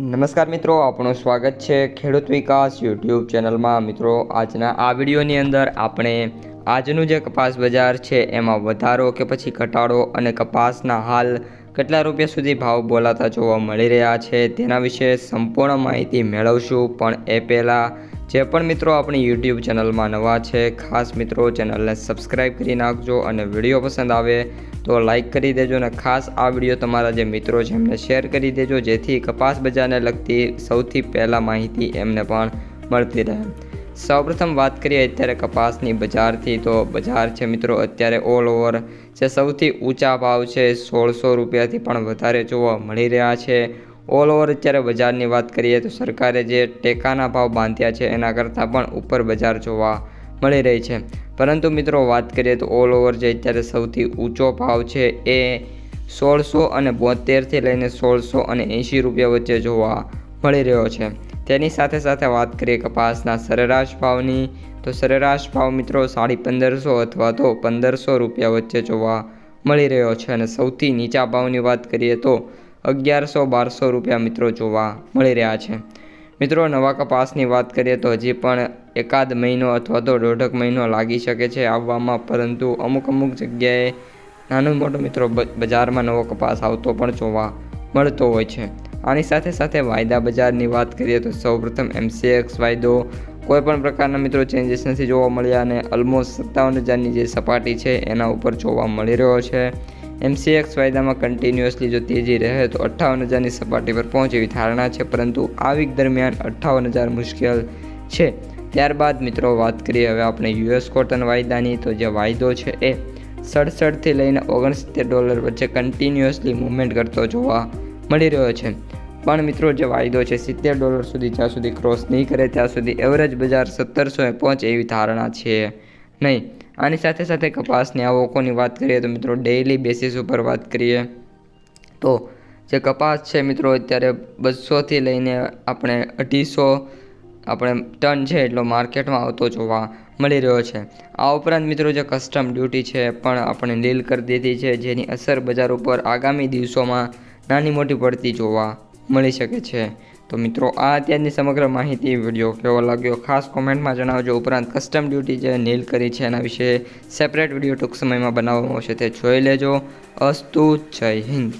નમસ્કાર મિત્રો આપણું સ્વાગત છે ખેડૂત વિકાસ યુટ્યુબ ચેનલમાં. મિત્રો, આજના આ વિડીયોની અંદર આપણે આજનું જે કપાસ બજાર છે, એમાં વધારો કે પછી ઘટાડો અને કપાસના હાલ કેટલા રૂપિયા સુધી ભાવ બોલાતા જોવા મળી રહ્યા છે તેના વિશે સંપૂર્ણ માહિતી મેળવશું. પણ એ પહેલાં જે પણ મિત્રો આપણી યુટ્યુબ ચેનલમાં નવા છે, ખાસ મિત્રો ચેનલને સબસ્ક્રાઈબ કરી નાખજો અને વીડિયો પસંદ આવે તો લાઈક કરી દેજો અને ખાસ આ વીડિયો તમારા જે મિત્રો છે એમને શેર કરી દેજો, જેથી કપાસ બજારને લગતી સૌથી પહેલાં માહિતી એમને પણ મળતી રહે. સૌપ્રથમ વાત કરીએ અત્યારે કપાસની બજારથી, તો બજાર છે મિત્રો અત્યારે ઓલ ઓવર જે સૌથી ઊંચા ભાવ છે, સોળસો રૂપિયાથી પણ વધારે જોવા મળી રહ્યા છે. ઓલ ઓવર અત્યારે બજારની વાત કરીએ તો સરકારે જે ટેકાના ભાવ બાંધ્યા છે, એના કરતાં પણ ઉપર બજાર જોવા મળી રહી છે. પરંતુ મિત્રો વાત કરીએ તો ઓલ ઓવર જે અત્યારે સૌથી ઊંચો ભાવ છે એ સોળસો અને બોતેરથી લઈને સોળસો અને એંશી રૂપિયા વચ્ચે જોવા મળી રહ્યો છે. તેની સાથે સાથે વાત કરીએ કપાસના સરેરાશ ભાવની, તો સરેરાશ ભાવ મિત્રો સાડી પંદરસો અથવા તો પંદરસો રૂપિયા વચ્ચે જોવા મળી રહ્યો છે. અને સૌથી નીચા ભાવની વાત કરીએ તો અગિયારસો બારસો રૂપિયા મિત્રો જોવા મળી રહ્યા છે. મિત્રો, નવા કપાસની વાત કરીએ તો હજી પણ એકાદ મહિનો અથવા તો દોઢક મહિનો લાગી શકે છે આવવામાં, પરંતુ અમુક અમુક જગ્યાએ નાનો મોટો મિત્રો બજારમાં નવો કપાસ આવતો પણ જોવા મળતો હોય છે. આની સાથે સાથે વાયદા બજારની વાત કરીએ તો સૌપ્રથમ એમસીએક્સ વાયદો કોઈ પણ પ્રકારના મિત્રો ચેન્જીસ નથી જોવા મળ્યા અને ઓલમોસ્ટ સત્તાવન હજારની જે સપાટી છે એના ઉપર જોવા મળી રહ્યો છે. એમસીએક્સ વાયદામાં કન્ટિન્યુઅસલી જો તેજી રહે તો અઠ્ઠાવન હજારની સપાટી પર પહોંચે એવી ધારણા છે, પરંતુ આ વીક દરમિયાન અઠ્ઠાવન હજાર મુશ્કેલ છે. ત્યારબાદ મિત્રો વાત કરીએ હવે આપણે યુએસ કોટન વાયદાની, તો જે વાયદો છે એ સડસઠથી લઈને ઓગણસિત્તેર ડોલર વચ્ચે કન્ટિન્યુઅસલી મૂવમેન્ટ કરતો જોવા મળી રહ્યો છે. પણ મિત્રો જે વાયદો છે, સિત્તેર ડોલર સુધી જ્યાં સુધી ક્રોસ નહીં કરે, ત્યાં સુધી એવરેજ બજાર સત્તરસોએ પહોંચે એવી ધારણા છે. નહીં, આની સાથે સાથે કપાસની આવકોની વાત કરીએ તો મિત્રો ડેઇલી બેસિસ ઉપર વાત કરીએ તો જે કપાસ છે મિત્રો અત્યારે બસોથી લઈને આપણે અઢીસો આપણે ટન છે એટલો માર્કેટમાં આવતો જોવા મળી રહ્યો છે. આ ઉપરાંત મિત્રો જે કસ્ટમ ડ્યુટી છે પણ આપણે લીલ કરી દીધી છે, જેની અસર બજાર ઉપર આગામી દિવસોમાં નાની મોટી પડતી જોવા મળી શકે છે. તો મિત્રો, આ અત્યારની સમગ્ર માહિતી વીડિયો કેવો લાગ્યો ખાસ કોમેન્ટમાં જણાવજો. ઉપરાંત કસ્ટમ ડ્યુટી જે નીલ કરી છે એના વિશે સેપરેટ વીડિયો ટૂંક સમયમાં બનાવવામાં આવશે તે જોઈ લેજો. અસ્તુ, જય હિન્દ.